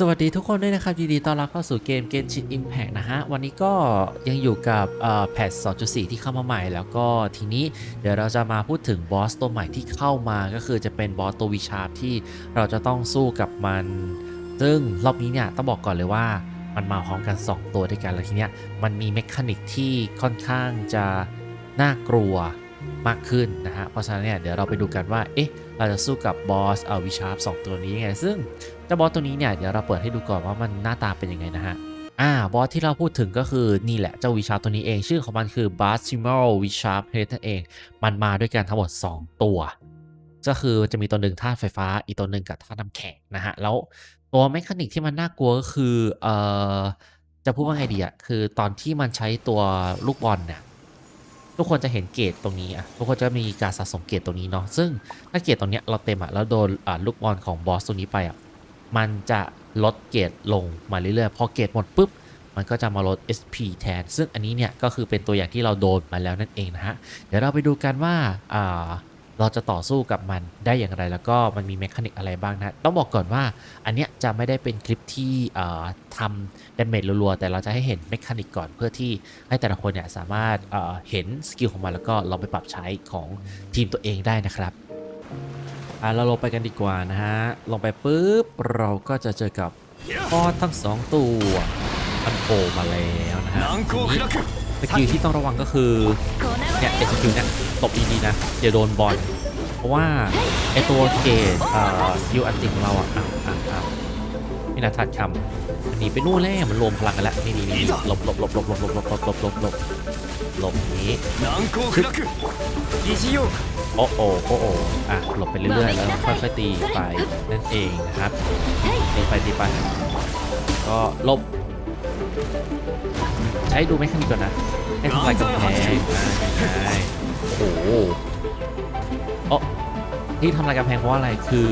สวัสดีทุกคนด้วยนะครับยินดีต้อนรับเข้าสู่เกม Genshin Impact นะฮะ วันนี้ก็ยังอยู่กับแพท 2.4 ที่เข้ามาใหม่ แล้วก็ทีนี้เดี๋ยวเราจะมาพูดถึงบอสตัวใหม่ที่เข้ามาก็คือจะเป็นบอสตัววิชาร์ที่เราจะต้องสู้กับมัน ซึ่งรอบนี้เนี่ยต้องบอกก่อนเลยว่ามันมาพร้อมกัน 2 ตัวด้วยกันแล้วทีเนี้ยมันมีเมคานิกที่ค่อนข้างจะน่ากลัว มากขึ้นนะฮะ เพราะฉะนั้นเนี่ยเดี๋ยวเราไปดูกันว่า เอ๊ะ เราจะสู้กับบอสเอ่อวิชาร์สองตัวนี้ยังไง ซึ่งเจ้าบอสตัวนี้เนี่ยเดี๋ยวเราเปิดให้ดูก่อนว่ามันหน้าตาเป็นยังไงนะฮะอ่าบอสที่เราพูดถึงก็คือนี่แหละเจ้าวิชาร์ตัวนี้เอง ชื่อของมันคือ b a s t i m a l w i s h a r p h e a d นั่นเอง มันมาด้วยกันทั้งหมด 2 ตัว ก็คือจะมีตัวหนึ่งธาตุไฟฟ้า อีกตัวหนึ่งกับธาตุน้ำแข็งนะฮะ แล้วตัวเมคานิกที่มันน่ากลัวก็คือเอ่อจะพูดว่าไงดีอะคือตอนที่มันใช้ตัวลูกบอลเนี่ย ทุกคนจะเห็นเกตตรงนี้อะทุกคนจะมีการสะสมเกตตรงนี้เนาะซึ่งถ้าเกตตรงเนี้ยเราเต็มอะแล้วโดนอ่าลูกบอลของบอสตัวนี้ไปอะมันจะลดเกตลงมาเรื่อยๆพอเกตหมดปุ๊บมันก็จะมาลด SP แทน ซึ่งอันนี้เนี่ยก็คือเป็นตัวอย่างที่เราโดนมาแล้วนั่นเองนะฮะ เดี๋ยวเราไปดูกันว่าอ่า เราจะต่อสู้กับมันได้อย่างไรแล้วก็มันมีเมคานิกอะไรบ้างนะ ต้องบอกก่อนว่าอันเนี้ยจะไม่ได้เป็นคลิปที่ทำเดเมจรัวๆ แต่เราจะให้เห็นเมคานิกก่อนเพื่อที่ให้แต่ละคนเนี่ยสามารถเห็นสกิลของมันแล้วก็ลองไปปรับใช้ของทีมตัวเองได้นะครับอะเราลงไปกันดีกว่านะฮะ ลงไปปุ๊บ เราก็จะเจอกับปอดทั้งสองตัวมันโผล่มาแล้วนะฮะสกิลที่ต้องระวังก็คือเนี่ยเอสกิลเนี่ย ตบดีๆนะอย่าโดนบอลเพราะว่าไอตัวเกตเอ่อยูอันติของเราอะอะอะอ่นี่นทัดคำอันนี้ไปนู่นแล้วมันรวมพลังกันแล้วนี่นี่นี่หลบหลบหลบหลบหลบหลบหลบหลบหลบหลบหลบนี้คึกโอ้โอ้โอ้โอ้อะหลบไปเรื่อยๆแล้วค่อยๆตีไปนั่นเองนะครับตีไปตีไปก็หลบใช้ดูไม่ขั้นก่อนนะให้ทำลายกำแพงใช่ โอ้โอที่ทำลายกำแพงเพราะอะไรคือ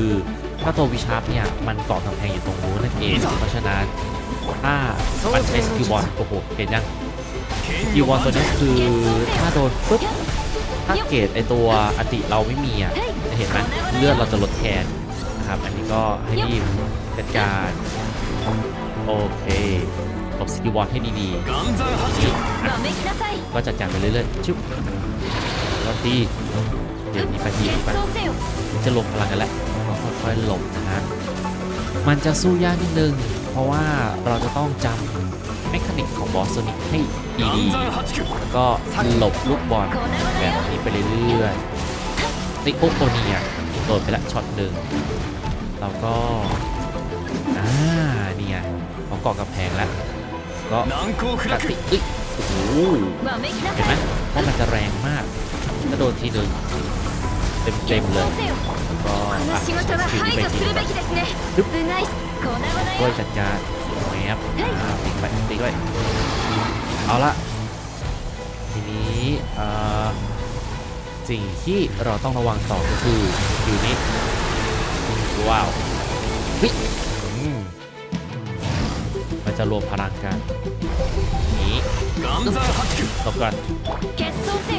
ถ้าตัววิชาร์ปเนี่ย มันเกาะกำแพงอยู่ตรงนู้นนั่นเอง เพราะฉะนั้นถ้ามันเป็สกิลบอลโอ้โหเห็นยังสกิลบอลตัวนี้คือถ้าโดนปุ๊บถ้าเกตไอตัวอติเราไม่มีอะจะเห็นไหมเลือดเราจะลดแทนนะครับอันนี้ก็ให้รีบจัดการโอเคตบสกิลบอลให้ดีๆก็จัดการไปเรื่อยๆชุบ ก็ตีเดี๋ยวนี้ไปทีไปจะลงพลังกันแล้วค่อยๆหลบนะฮะมันจะสู้ยากนิดนึง เพราะว่าเราจะต้องจำแมคานิกของบอสโซนิกให้ดีๆแล้วก็หลบลูกบอลแบบนี้ไปเรื่อยๆติโอโคเนียโดนไปละช็อตหนึ่งเราก็อ่านี่ไงของกอกกับแพงแล้วก็กติเอ้ยโอ้โหเห็นไหมว่ามันจะแรงมาก ถ้าโดนทีหนึ่งเต็มเต็มๆเลยแล้วก็อะสกิลที่ไปทีไปด้วยจัดการแมปอ่าตีไปตีไปเอาละทีนี้เอ่อสิ่งที่เราต้องระวังต่อก็คือสกิลนี้ว้าวเฮ้ยอืมมัน จะรวมพลังกันนี้ตบก่อน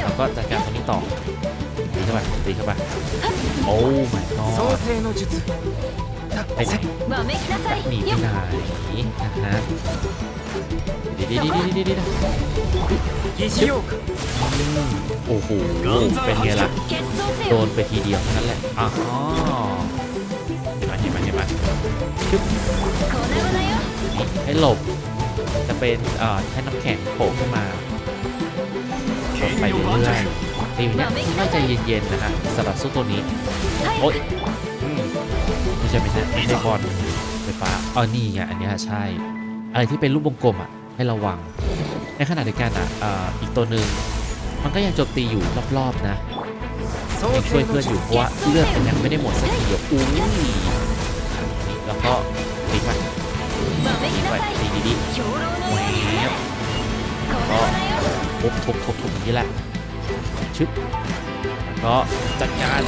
แล้วก็จัดการคนนี้ต่อตีเข้าไปตีเข้าไปโอ้ my god ไปไหนหนีไปไหนนะฮะดีดีดีดีดีดีดีโอ้โหเป็นไงล่ะโดนไปทีเดียวนั่นแหละอ๋อเห็นไหมเห็นไมาห็นไให้หลบ จะเป็นเอ่อใช้น้ำแข็งโผล่ขึ้นมาลดไปเรื่อยๆตีนี้น่าจะเย็นๆนะฮะสำหรับสู้ตัวนี้โอ๊ยไม่ใช่ไม่ใช่ไม่ใช่บอลไฟฟ้าอ๋อนี่ไงอันนี้ใช่ อะไรที่เป็นรูปวงกลมอะให้ระวัง ในขณะเดียวกันอะอีกตัวหนึ่งมันก็ยังโจมตีอยู่รอบๆนะช่วยเพื่อนอยู่เพราะว่าเลือดมันยังไม่ได้หมดสักทีเดียวอู้ยแล้วก็ตีมัน ไปตีดีๆแหวบทุบทุบทุบทุบอย่างนี้แหละชึบแล้วก็จัดการ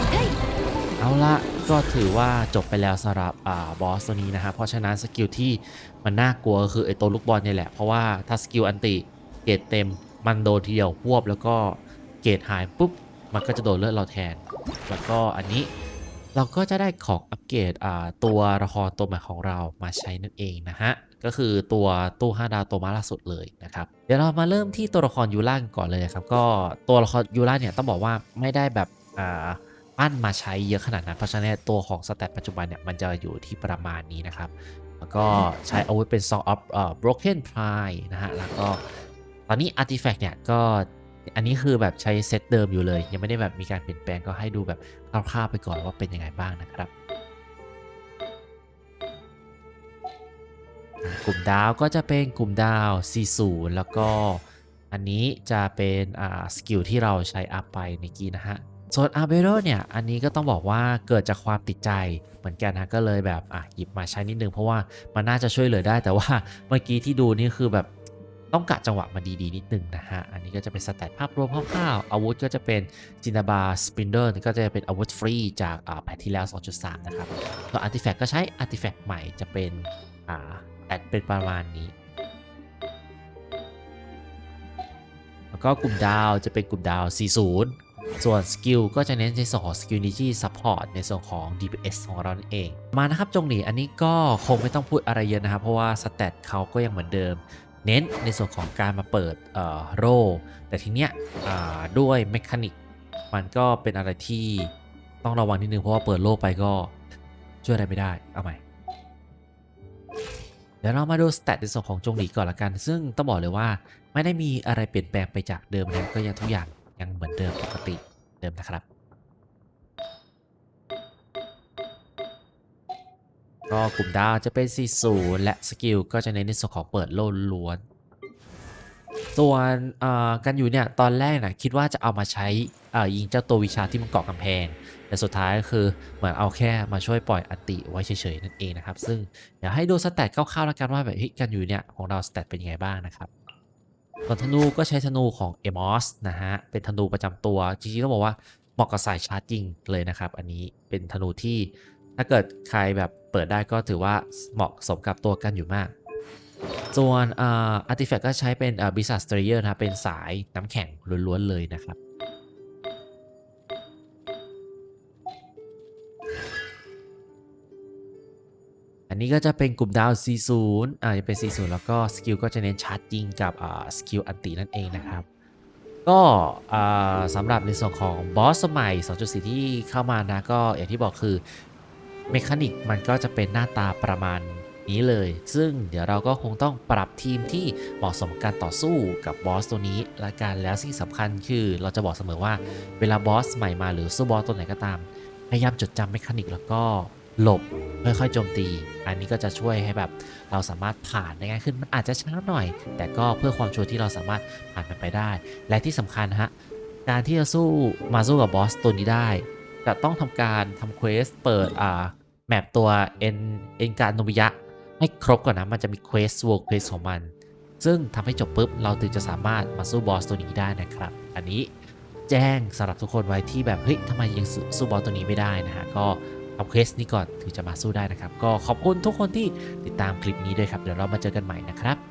เอาละก็ถือว่าจบไปแล้วสำหรับอบอสตัวนี้นะฮะเพราะฉะนั้นสกิลที่มันน่ากลัวก็คือไอตัวลูกบอลเนี่ยแหละ เพราะว่าถ้าสกิลอันติเกรดเต็มมันโดนทีเดียวพวบแล้วก็เกรดหายปุ๊บ มันก็จะโดนเลือดเราแทน แล้วก็อันนี้ เราก็จะได้ของอัปเกรดตัวละครตัวใหม่ของเรามาใช้นั่นเองนะฮะ ก็คือตัวตู้5ดาวตัวมาล่าสุดเลยนะครับ เดี๋ยวเรามาเริ่มที่ตัวละครยูล่าก่อนเลยครับ ก็ตัวละครยูล่าเนี่ยต้องบอกว่าไม่ได้แบบอ่าปั้นมาใช้เยอะขนาดนั้น เพราะฉะนั้นตัวของสแตทปัจจุบันเนี่ยมันจะอยู่ที่ประมาณนี้นะครับ แล้วก็ใช้อาวุธเป็น Song of เอ่อ Broken Pride นะฮะ แล้วก็ตอนนี้ Artifact เนี่ยก็ อันนี้คือแบบใช้เซตเดิมอยู่เลย ยังไม่ได้แบบมีการเปลี่ยนแปลงก็ให้ดูแบบคร่าวๆไปก่อนว่าเป็นยังไงบ้างนะครับ กลุ่มดาวก็จะเป็นกลุ่มดาว40แล้วก็อันนี้จะเป็นอ่าสกิลที่เราใช้อัพไปในกี้นะฮะส่วนอาเบโรเนี่ยอันนี้ก็ต้องบอกว่าเกิดจากความติดใจเหมือนกันนะก็เลยแบบอะหยิบมาใช้นิดนึงเพราะว่ามันน่าจะช่วยเหลือได้แต่ว่าเมื่อกี้ที่ดูนี่คือแบบ ต้องกะจังหวะมาดีๆ นิดนึงนะฮะ อันนี้ก็จะเป็นสแตทภาพรวมคร่าวๆอาวุธก็จะเป็นจินาบาสปินเดอร์ก็จะเป็นอาวุธฟรีจากแพทที่แล้ว 2.3 นะครับส่วอาร์ติแฟกต์ก็ใช้อาร์ติแฟกต์ใหม่จะเป็นอ่าแอดเป็นประมาณนี้ แล้วก็กลุ่มดาวจะเป็นกลุ่มดาว 40ส่วนสกิลก็จะเน้นในส่วนของสกิลนิจีซัพพอร์ตในส่วนของ DPS ของเราเอง มานะครับจงหนีอันนี้ก็คงไม่ต้องพูดอะไรเยอะนะครับ เพราะว่าสเตตเขาก็ยังเหมือนเดิม เน้นในส่วนของการมาเปิดเอ่อโรแต่ทีเนี้ยด้วยเมคานิกมันก็เป็นอะไรที่ต้องระวังนิดนึงเพราะว่าเปิดโล่ไปก็ช่วยอะไรไม่ได้ เอาใหม่ เดี๋ยวเรามาดูสเตตในส่วนของจงหลีก่อนละกัน ซึ่งต้องบอกเลยว่าไม่ได้มีอะไรเปลี่ยนแปลงไปจากเดิมนะก็ยังทุกอย่างยังเหมือนเดิมปกติเดิมนะครับ ก็กลุ่มดาวจะเป็น 40 และสกิลก็จะเน้นในส่วนของเปิดโลล้วนส่วนเอ่อกันอยู่เนี่ยตอนแรกนะคิดว่าจะเอามาใช้อ่อยิงเจ้าตัววิชาที่มันเกาะกำแพง แต่สุดท้ายก็คือเหมือนเอาแค่มาช่วยปล่อยอัติไว้เฉยๆนั่นเองนะครับ ซึ่งเดี๋ยวให้ดูสแตทคร่าวๆแล้วกันว่าแบบกันอยู่เนี่ยของเราสแตทเป็นยังไงบ้างนะครับส่วนธนูก็ใช้ธนูของเอมอสนะฮะเป็นธนูประจำตัวจริงๆต้องบอกว่าเหมาะกับสายชาร์จจริงเลยนะครับ อันนี้เป็นธนูที่ ถ้าเกิดใครแบบเปิดได้ก็ถือว่าเหมาะสมกับตัวกันอยู่มาก ส่วนอาร์ติแฟกต์ก็ใช้เป็นบิสัสเตรเยอร์นะครับ เป็นสายน้ำแข็งล้วนๆเลยนะครับอันนี้ก็จะเป็นกลุ่มดาว40อ่าจะเป็น40แล้วก็สกิลก็จะเน้นชาร์จยิงกับอ่าสกิลอันตินั่นเองนะครับ ก็สำหรับในส่วนของบอสสมัย 2.4 ที่เข้ามานะ ก็อย่างที่บอกคือ เมคานิกมันก็จะเป็นหน้าตาประมาณนี้เลย ซึ่งเดี๋ยวเราก็คงต้องปรับทีมที่เหมาะสมกับการต่อสู้กับบอสตัวนี้ละกันแล้วสิ่งสำคัญคือเราจะบอกเสมอว่าเวลาบอสใหม่มาหรือสู้บอสตัวไหนก็ตาม พยายามจดจำเมคานิกแล้วก็หลบค่อยๆโจมตี อันนี้ก็จะช่วยให้แบบเราสามารถผ่านได้ง่ายขึ้นมันอาจจะช้าหน่อย แต่ก็เพื่อความชัวร์ที่เราสามารถผ่านมันไปได้ และที่สำคัญฮะการที่จะสู้มาสู้กับบอสตัวนี้ได้ จะต้องทำการทำเควสเปิดอ่า แมปตัวเอ็นเอ็นการโนบิยะให้ครบก่อนนะ มันจะมีเควส world quest ของมัน ซึ่งทำให้จบปุ๊บ เราถึงจะสามารถมาสู้บอสตัวนี้ได้นะครับ อันนี้แจ้งสำหรับทุกคนไว้ที่แบบ เฮ้ยทำไมยังสู้สู้บอสตัวนี้ไม่ได้นะฮะ ก็ทำเควสนี้ก่อนถึงจะมาสู้ได้นะครับ ก็ขอบคุณทุกคนที่ติดตามคลิปนี้ด้วยครับ เดี๋ยวเรามาเจอกันใหม่นะครับ